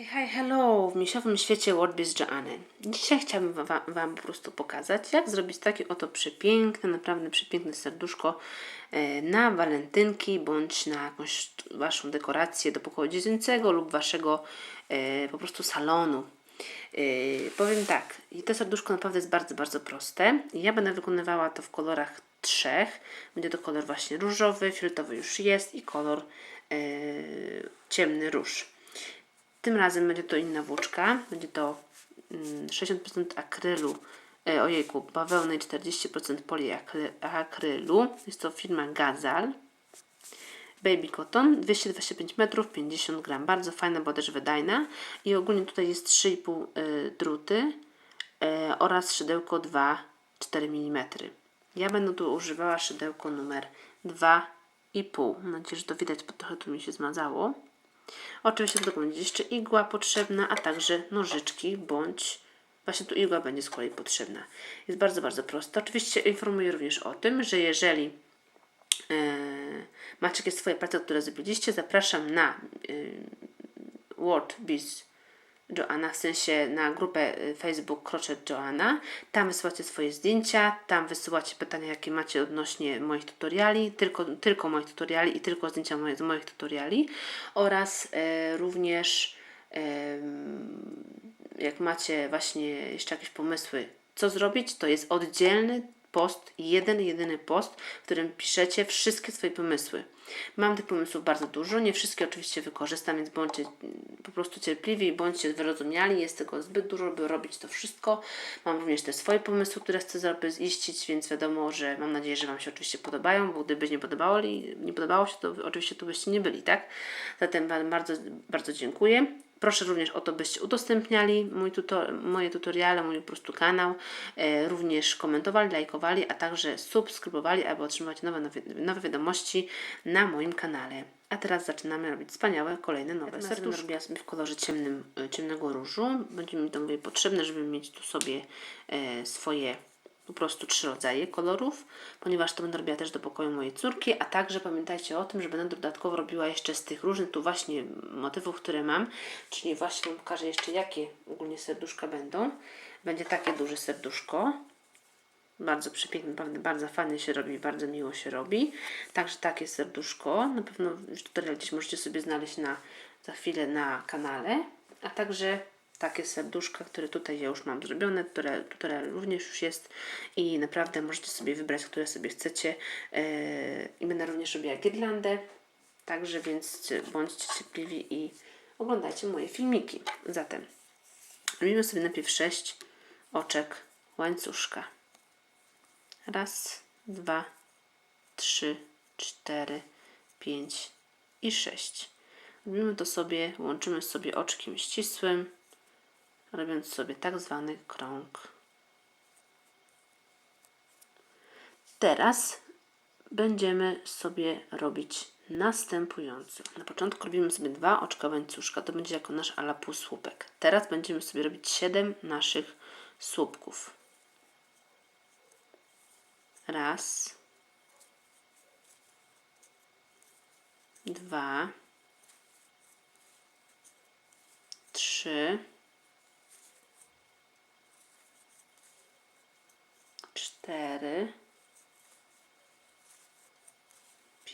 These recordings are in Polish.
Hej, hej, hello! W misiowym świecie WordBiz Joanny. Dzisiaj chciałabym wa- Wam po prostu pokazać, jak zrobić takie oto przepiękne, naprawdę przepiękne serduszko e, na walentynki, bądź na jakąś Waszą dekorację do pokoju dziecięcego lub Waszego e, po prostu salonu. E, powiem tak, to serduszko naprawdę jest bardzo, bardzo proste. Ja będę wykonywała to w kolorach trzech. Będzie to kolor właśnie różowy, fioletowy już jest i kolor ciemny róż. Tym razem będzie to inna włóczka. Będzie to mm, 60% akrylu, e, ojejku, bawełny i 40% poliakrylu. Jest to firma Gazal. Baby Cotton, 225 metrów, 50 gram. Bardzo fajna, bo też wydajna. I ogólnie tutaj jest 3,5 y, druty e, oraz szydełko 2,4 mm. Ja będę tu używała szydełko numer 2,5. Mam nadzieję, że to widać, bo trochę tu mi się zmazało. Oczywiście do tego będzie jeszcze igła potrzebna, a także nożyczki, bądź właśnie tu igła będzie z kolei potrzebna. Jest bardzo, bardzo proste. Oczywiście informuję również o tym, że jeżeli e, macie jakieś swoje prace, które zrobiliście, zapraszam na WordBiz Joanna, w sensie na grupę y, Facebook Crochet Joanna. Tam wysyłacie swoje zdjęcia, tam wysyłacie pytania, jakie macie odnośnie moich tutoriali, tylko, tylko moich tutoriali i tylko zdjęcia moje, z moich tutoriali oraz e, również jak macie właśnie jeszcze jakieś pomysły, co zrobić, to jest oddzielny post, jeden, jedyny post, w którym piszecie wszystkie swoje pomysły. Mam tych pomysłów bardzo dużo, nie wszystkie oczywiście wykorzystam, więc bądźcie po prostu cierpliwi bądźcie wyrozumiali. Jest tego zbyt dużo, by robić to wszystko. Mam również te swoje pomysły, które chcę ziścić, więc wiadomo, że mam nadzieję, że Wam się oczywiście podobają, bo gdyby nie podobało, nie podobało się, to oczywiście tu byście nie byli, tak? Zatem Wam bardzo, bardzo dziękuję. Proszę również o to, byście udostępniali mój tutor, moje tutoriale, mój po prostu kanał, e, również komentowali, lajkowali, a także subskrybowali, aby otrzymywać nowe, nowe, nowe wiadomości na moim kanale. A teraz zaczynamy robić wspaniałe, kolejne nowe ja serduszki. robiła sobie w kolorze ciemnym, e, ciemnego różu. Będzie mi to mówię, potrzebne, żeby mieć tu sobie e, swoje po prostu trzy rodzaje kolorów, ponieważ to będę robiła też do pokoju mojej córki, a także pamiętajcie o tym, że będę dodatkowo robiła jeszcze z tych różnych tu właśnie motywów, które mam, czyli właśnie pokażę jeszcze jakie ogólnie serduszka będą. Będzie takie duże serduszko, bardzo przepiękne, naprawdę bardzo fajnie się robi, bardzo miło się robi. Także takie serduszko, na pewno tutorial gdzieś możecie sobie znaleźć na, za chwilę na kanale, a także takie serduszka, które tutaj ja już mam zrobione, które tutaj również już jest i naprawdę możecie sobie wybrać, które sobie chcecie yy, i będę również robiła girlandę, także więc bądźcie cierpliwi i oglądajcie moje filmiki. Zatem robimy sobie najpierw 6 oczek łańcuszka. Raz, dwa, trzy, cztery, pięć i sześć. Robimy to sobie, łączymy sobie oczkiem ścisłym robiąc sobie tak zwany krąg. Teraz będziemy sobie robić następująco. Na początku robimy sobie dwa oczka łańcuszka, to będzie jako nasz ala półsłupek. Teraz będziemy sobie robić siedem naszych słupków. Raz, dwa, trzy, cztery,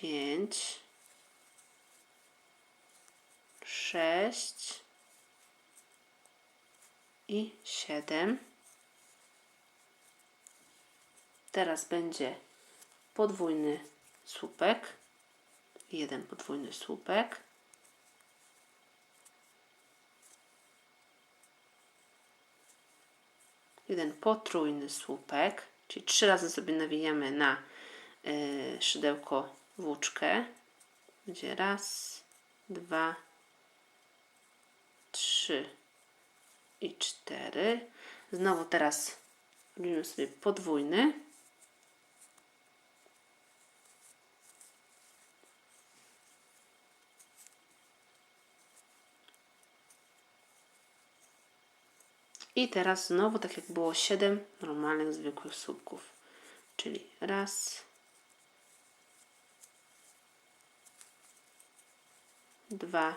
pięć, sześć i siedem. Teraz będzie podwójny słupek, jeden podwójny słupek. Jeden potrójny słupek Czyli trzy razy sobie nawijamy na y, szydełko włóczkę. Będzie raz, dwa, trzy i cztery. Znowu teraz robimy sobie podwójny. I teraz znowu, tak jak było 7 normalnych, zwykłych słupków. Czyli raz, dwa,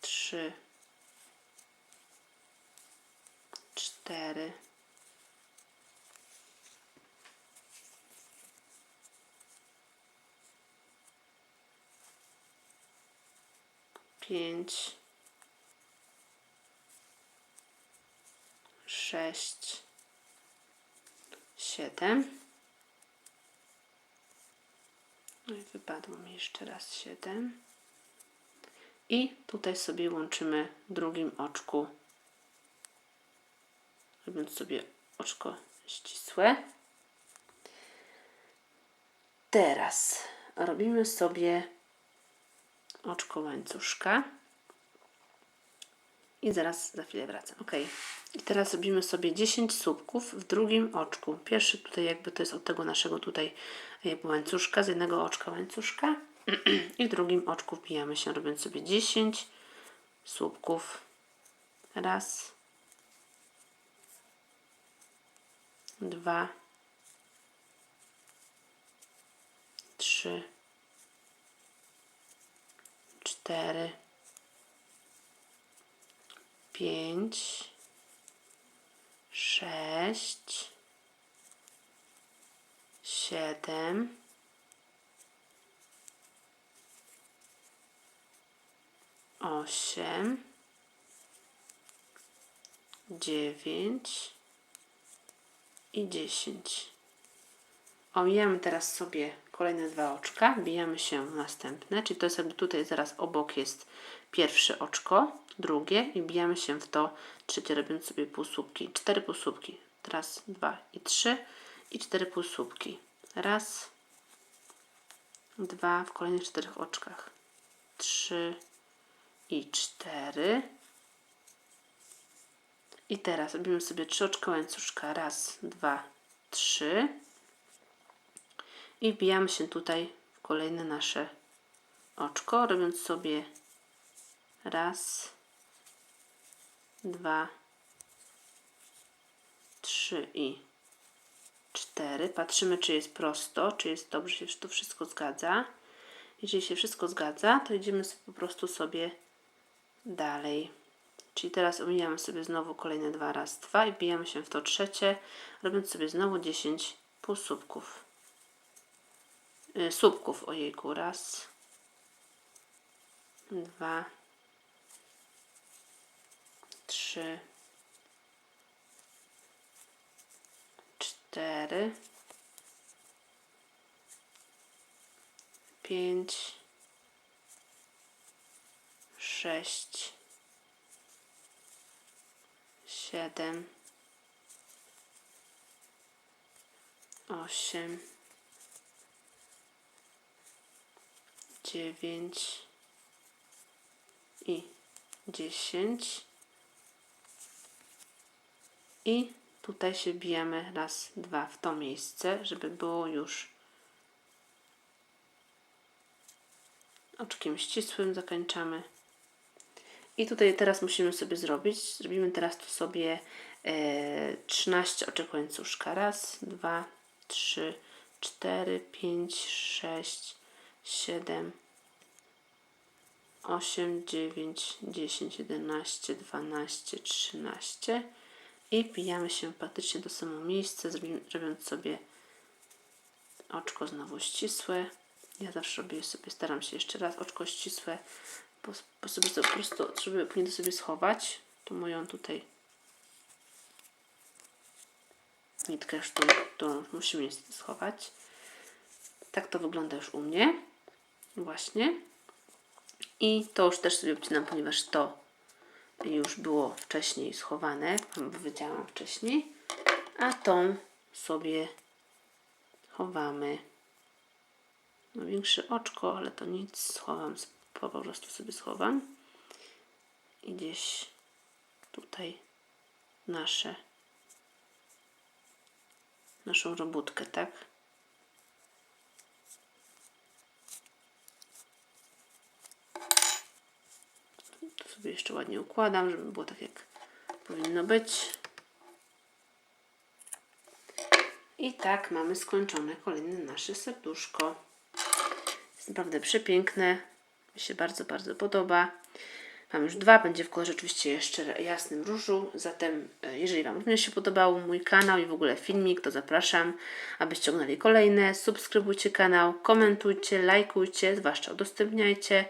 trzy, cztery, pięć, sześć, siedem. No i wypadło mi jeszcze raz siedem. I tutaj sobie łączymy w drugim oczku, robiąc sobie oczko ścisłe. Teraz robimy sobie oczko łańcuszka. I zaraz za chwilę wracam. Ok. I teraz robimy sobie 10 słupków w drugim oczku. Pierwszy tutaj jakby to jest od tego naszego tutaj jakby łańcuszka, z jednego oczka łańcuszka. I w drugim oczku wbijamy się, robiąc sobie 10 słupków. Raz. Dwa. Trzy. Cztery pięć, sześć, siedem, osiem, dziewięć i dziesięć. Omijamy teraz sobie kolejne dwa oczka, bijamy się w następne, czyli to jest jakby tutaj zaraz obok jest pierwsze oczko, drugie i bijamy się w to trzecie, robiąc sobie półsłupki. Cztery półsłupki. Raz, dwa i trzy i cztery półsłupki. Raz, dwa w kolejnych czterech oczkach. Trzy i cztery. I teraz robimy sobie trzy oczka łańcuszka. Raz, dwa, trzy. I wbijamy się tutaj w kolejne nasze oczko, robiąc sobie raz, dwa, trzy i cztery. Patrzymy, czy jest prosto, czy jest dobrze, czy to wszystko zgadza. Jeżeli się wszystko zgadza, to idziemy po prostu sobie dalej. Czyli teraz omijamy sobie znowu kolejne dwa, raz, dwa i bijamy się w to trzecie, robiąc sobie znowu 10 półsłupków. Yy, słupków, ojejku, raz, dwa, trzy, cztery, pięć, sześć, siedem, osiem, dziewięć i dziesięć. I tutaj się bijemy raz, dwa w to miejsce, żeby było już oczkiem ścisłym zakończamy. I tutaj teraz musimy sobie zrobić, zrobimy teraz tu sobie e, 13 oczek łańcuszka. Raz, dwa, trzy, cztery, pięć, sześć, siedem, osiem, dziewięć, dziesięć, jedenaście, dwanaście, trzynaście i wbijamy się praktycznie do samo miejsce, robiąc sobie oczko znowu ścisłe. Ja zawsze robię sobie, staram się jeszcze raz oczko ścisłe, bo, bo sobie to po prostu, żeby później sobie schować, tu moją tutaj nitkę, którą, musimy schować. Tak to wygląda już u mnie. Właśnie. I to już też sobie obcinam, ponieważ to już było wcześniej schowane, jak powiedziałam wcześniej, a tą sobie chowamy. No większe oczko, ale to nic, schowam, po prostu sobie schowam. I gdzieś tutaj nasze, naszą robótkę, tak? Sobie jeszcze ładnie układam, żeby było tak jak powinno być. I tak mamy skończone kolejne nasze serduszko. Jest naprawdę przepiękne. Mi się bardzo, bardzo podoba. Mam już dwa, będzie w kolorze oczywiście jeszcze jasnym różu. Zatem, e, jeżeli Wam również się podobał mój kanał i w ogóle filmik, to zapraszam, abyście oglądali kolejne. Subskrybujcie kanał, komentujcie, lajkujcie, zwłaszcza udostępniajcie.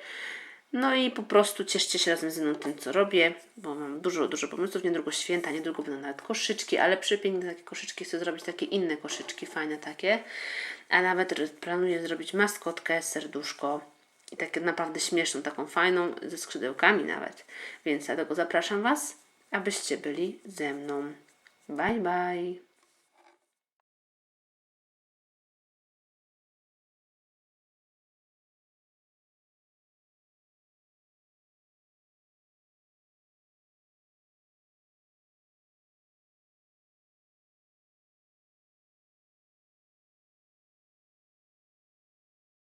No i po prostu cieszcie się razem ze mną tym, co robię, bo mam dużo, dużo pomysłów. Niedługo święta, niedługo będą nawet koszyczki, ale przepiękne takie koszyczki. Chcę zrobić takie inne koszyczki, fajne takie. A nawet planuję zrobić maskotkę, serduszko i takie naprawdę śmieszną, taką fajną, ze skrzydełkami nawet. Więc dlatego zapraszam Was, abyście byli ze mną. Bye, bye.